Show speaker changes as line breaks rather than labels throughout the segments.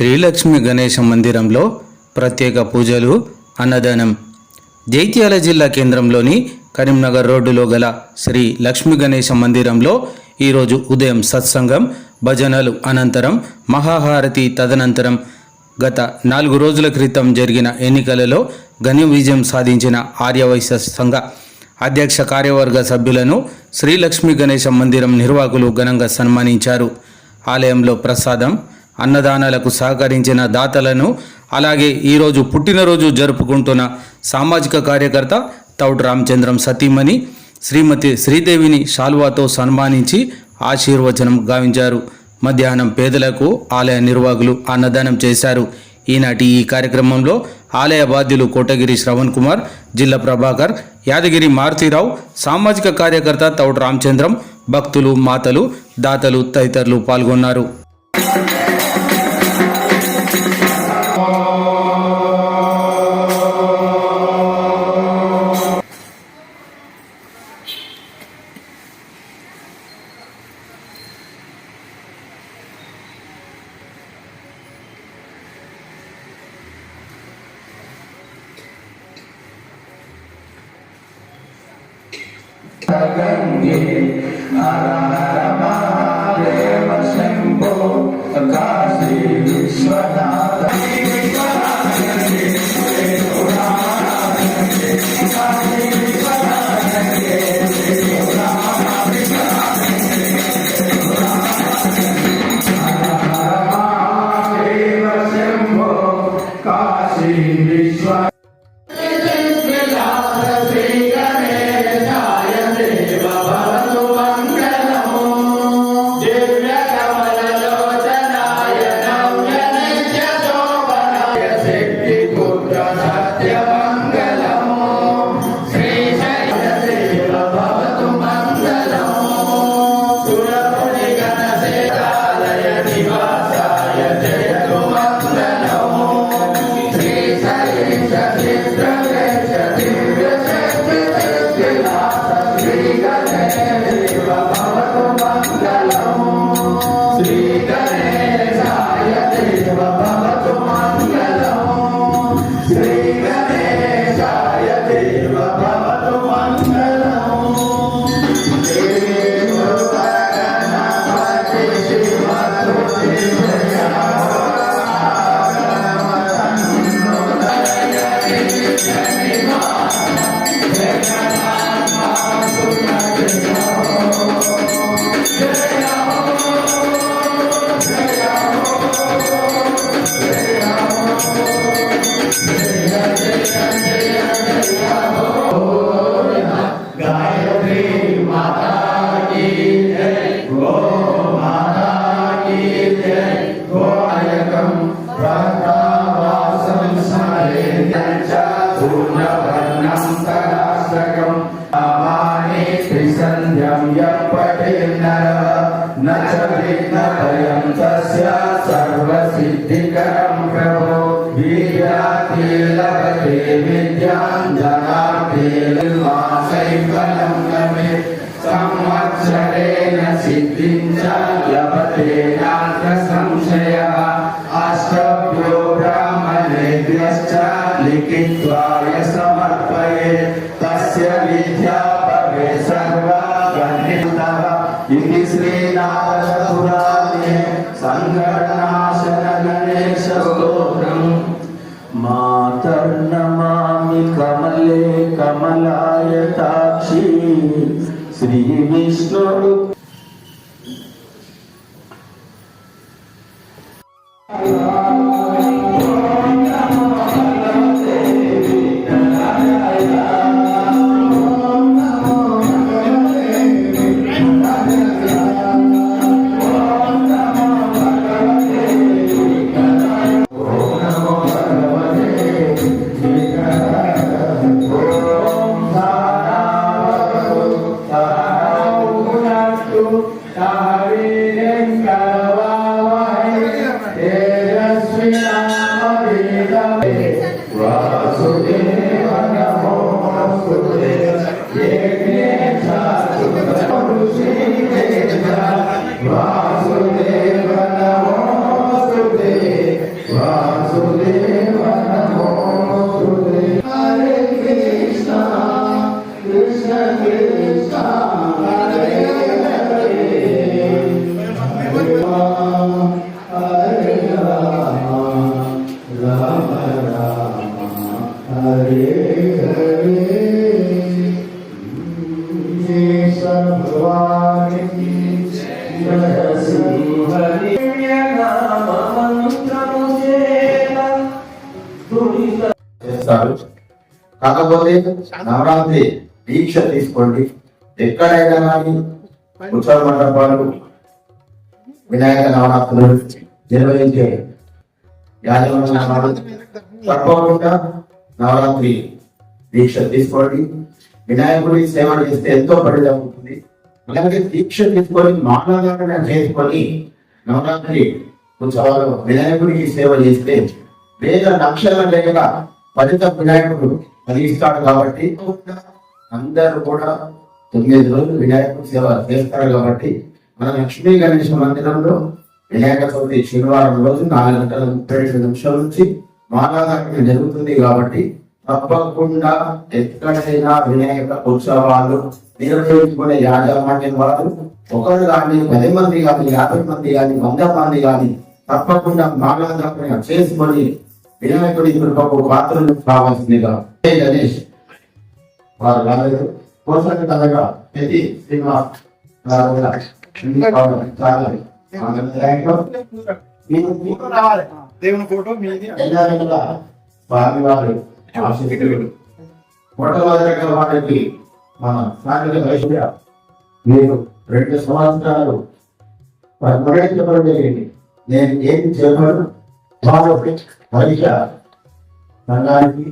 శ్రీలక్ష్మి గణేశ మందిరంలో ప్రత్యేక పూజలు అన్నదానం. జైత్యాల జిల్లా కేంద్రంలోని కరీంనగర్ రోడ్డులో గల శ్రీ లక్ష్మీ గణేశ మందిరంలో ఈరోజు ఉదయం సత్సంగం భజనలు అనంతరం మహాహారతి తదనంతరం గత నాలుగు రోజుల క్రితం జరిగిన ఎన్నికలలో ఘన విజయం సాధించిన ఆర్యవైశ్య సంఘ అధ్యక్ష కార్యవర్గ సభ్యులను శ్రీలక్ష్మీ గణేశ మందిరం నిర్వాహకులు ఘనంగా సన్మానించారు. ఆలయంలో ప్రసాదం అన్నదానాలకు సహకరించిన దాతలను అలాగే ఈరోజు పుట్టినరోజు జరుపుకుంటున్న సామాజిక కార్యకర్త తౌడ్ రామచంద్రం సతీమణి శ్రీమతి శ్రీదేవిని శాల్వాతో సన్మానించి ఆశీర్వచనం గావించారు. మధ్యాహ్నం పేదలకు ఆలయ నిర్వాహకులు అన్నదానం చేశారు. ఈనాటి ఈ కార్యక్రమంలో ఆలయ బాధ్యులు కోటగిరి శ్రవణ్ కుమార్ జిల్లా ప్రభాకర్ యాదగిరి మారుతీరావు సామాజిక కార్యకర్త తౌడ్ రామచంద్రం భక్తులు మాతలు దాతలు తదితరులు పాల్గొన్నారు.
संध्यं ఇది శ్రీనారదపురాణే సంగణనాశన గణేశ స్తోత్రం మాతర్నమామి కమలే కమలాయ తాక్షి శ్రీ విష్ణుడు
చేస్తారు. కాకపోతే నవరాత్రి దీక్ష తీసుకోండి. ఎక్కడైనా కానీ ఉత్సవ మండపాలు వినాయక నవరాత్రులు నిర్వహించే తప్పకుండా నవరాత్రి దీక్ష తీసుకోండి. వినాయకుడి సేవ చేస్తే ఎంతో ఫలితం ఉంటుంది. అలాగే దీక్ష తీసుకొని మానవగానే చేసుకొని నవరాత్రి ఉత్సవాలు వినాయకుడికి సేవ చేస్తే వేల లక్షల లేక ఫలిత వినాయకుడు ఫలిస్తాడు కాబట్టి అందరూ కూడా తొమ్మిది రోజులు వినాయకుడి సేవ చేస్తారు కాబట్టి మన లక్ష్మీ గణేష్ మందిరంలో వినాయక చవితి శనివారం రోజు నాలుగు గంటల ముప్పై రెండు నిమిషాల నుంచి మాలాధారణ జరుగుతుంది కాబట్టి తప్పకుండా ఎక్కడైనా వినాయక ఉత్సవాలు నిర్వహించుకునే యాజమాన్యం వారు ఒకరు కానీ పది మంది కానీ యాభై మంది కానీ వంద మంది కానీ తప్పకుండా మాలాధారణ చేసుకొని వినాయకుడి కృపకు పాత్రలు కావాల్సిందిగా గణేష్? వారు రాలేదు. పోషక కథగా ప్రతి శ్రీనివాస్ ఆనందదాయకం. మీరు
దేవుని ఫోటో
మన సాంఘిక వైశ్య రెండు సంవత్సరాలు వారి జరిగింది. నేను ఏమి చేయను వారు పరీక్ష సంఘానికి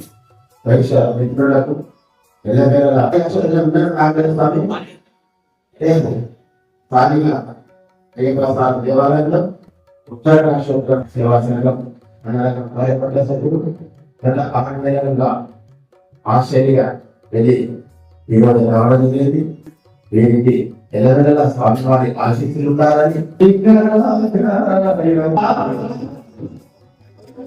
పరీక్ష మిత్రులకు ఎల్లవేళలా స్థానిక జయప్రసాద్ దేవాలయంలో ఉత్తర అశోక సేవా సంఘం మండలం కార్యపట్ల సభ్యులు చాలా ఆనందకరంగా ఆశ్చర్య వెళ్ళి ఈరోజు రావడం జరిగింది. వీరికి ఎల్లవెల్ల స్వామివారి ఆశీస్సులు ఉండాలని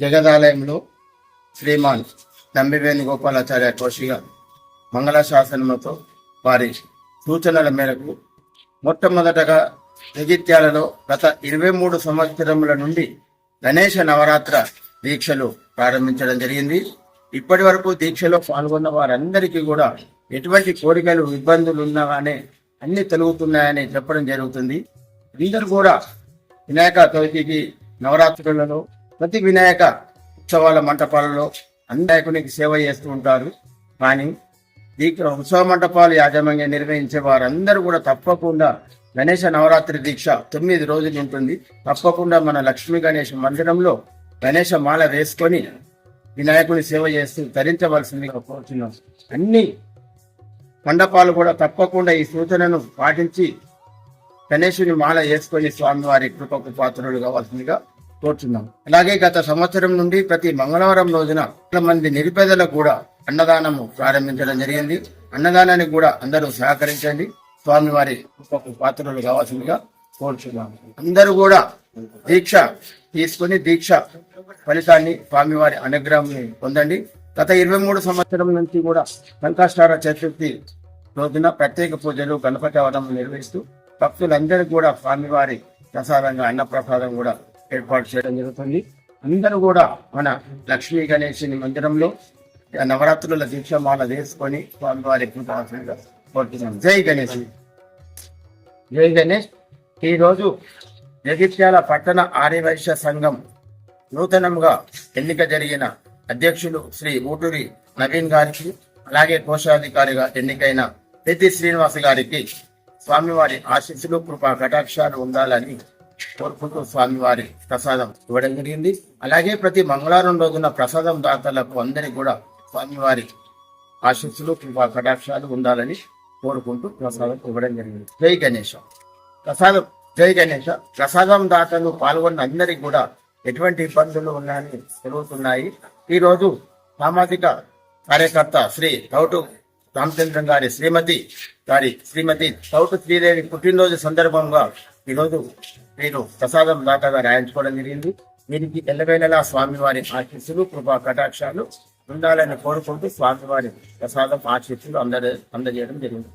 జగదాలయంలో శ్రీమాన్ నంబివేణి గోపాలాచార్య కౌశిక మంగళ శాసనముతో వారి సూచనల మేరకు మొట్టమొదటగా జగిత్యాలలో గత ఇరవై మూడు సంవత్సరముల నుండి గణేష నవరాత్ర దీక్షలు ప్రారంభించడం జరిగింది. ఇప్పటి వరకు దీక్షలో పాల్గొన్న వారందరికీ కూడా ఎటువంటి కోరికలు ఇబ్బందులు ఉన్నాగానే అన్ని తొలుగుతున్నాయని చెప్పడం జరుగుతుంది. అందరూ కూడా వినాయక చవితికి నవరాత్రులలో ప్రతి వినాయక ఉత్సవాల మంటపాలలో వినాయకునికి సేవ చేస్తూ ఉంటారు. కానీ దీక్ష ఉత్సవ మంటపాలు యాజమాన్యం నిర్వహించే వారందరూ కూడా తప్పకుండా గణేష నవరాత్రి దీక్ష తొమ్మిది రోజులు ఉంటుంది. తప్పకుండా మన లక్ష్మీ గణేష్ మందిరంలో గణేష మాల వేసుకొని వినాయకుని సేవ చేస్తూ ధరించవలసిందిగా కోరుతున్నాం అన్ని మండపాలు కూడా తప్పకుండా ఈ సూచనను పాటించి గణేశుని మాల వేసుకొని స్వామివారి కృపకు పాత్రులు కావాల్సిందిగా కోరుచున్నాం. అలాగే గత సంవత్సరం నుండి ప్రతి మంగళవారం రోజున మంది నిరుపేదలకు కూడా అన్నదానము ప్రారంభించడం జరిగింది. అన్నదానానికి కూడా అందరూ సహకరించండి. స్వామివారి పాత్రలు కావాల్సిందిగా కోరుచున్నాము అందరూ కూడా దీక్ష తీసుకుని దీక్ష ఫలితాన్ని స్వామివారి అనుగ్రహం పొందండి. గత ఇరవై మూడు సంవత్సరం నుంచి కూడా సంకష్టార చతుర్థి రోజున ప్రత్యేక పూజలు గణపతి అవడం నిర్వహిస్తూ భక్తులందరికీ కూడా స్వామివారి ప్రసాదంగా అన్న ప్రసాదం కూడా ఏర్పాటు చేయడం జరుగుతుంది. అందరూ కూడా మన లక్ష్మీ గణేశుని మందిరంలో నవరాత్రుల దీక్షమాల వేసుకొని స్వామివారి కోరుతున్నాం. జై గణేష్. జై గణేష్. ఈ రోజు జగిత్యాల పట్టణ ఆర్యవైశ్య సంఘం నూతనంగా ఎన్నిక జరిగిన అధ్యక్షులు శ్రీ ఊటూరి నవీన్ గారికి అలాగే కోశాధికారిగా ఎన్నికైన పెద్ది శ్రీనివాస్ గారికి స్వామివారి ఆశీస్సులు కృపా కటాక్షాలు ఉండాలని కోరుకుంటూ స్వామివారి ప్రసాదం ఇవ్వడం జరిగింది. అలాగే ప్రతి మంగళవారం రోజున ప్రసాదం దాతలకు అందరికీ కూడా స్వామివారి ఆశీస్సులు కృపా కటాక్షాలు ఉండాలని కోరుకుంటూ ప్రసాదం ఇవ్వడం జరిగింది. జై గణేష. ప్రసాదం జై గణేష. ప్రసాదం దాతలు పాల్గొన్న అందరికీ కూడా ఎటువంటి ఇబ్బందులు ఉన్నాయని జరుగుతున్నాయి ఈ రోజు సామాజిక కార్యకర్త శ్రీ తౌటు రామచంద్రం గారి శ్రీమతి గారి శ్రీమతి తౌటు శ్రీదేవి పుట్టినరోజు సందర్భంగా ఈరోజు నేను ప్రసాదం దాతగా రాయించుకోవడం జరిగింది. దీనికి ఎల్లవేళలా స్వామివారి ఆశీస్సులు కృపా కటాక్షాలు ఉండాలని కోరుకుంటూ స్వామివారి ప్రసాదం ఆశీస్సులు అందజే అందజేయడం జరిగింది.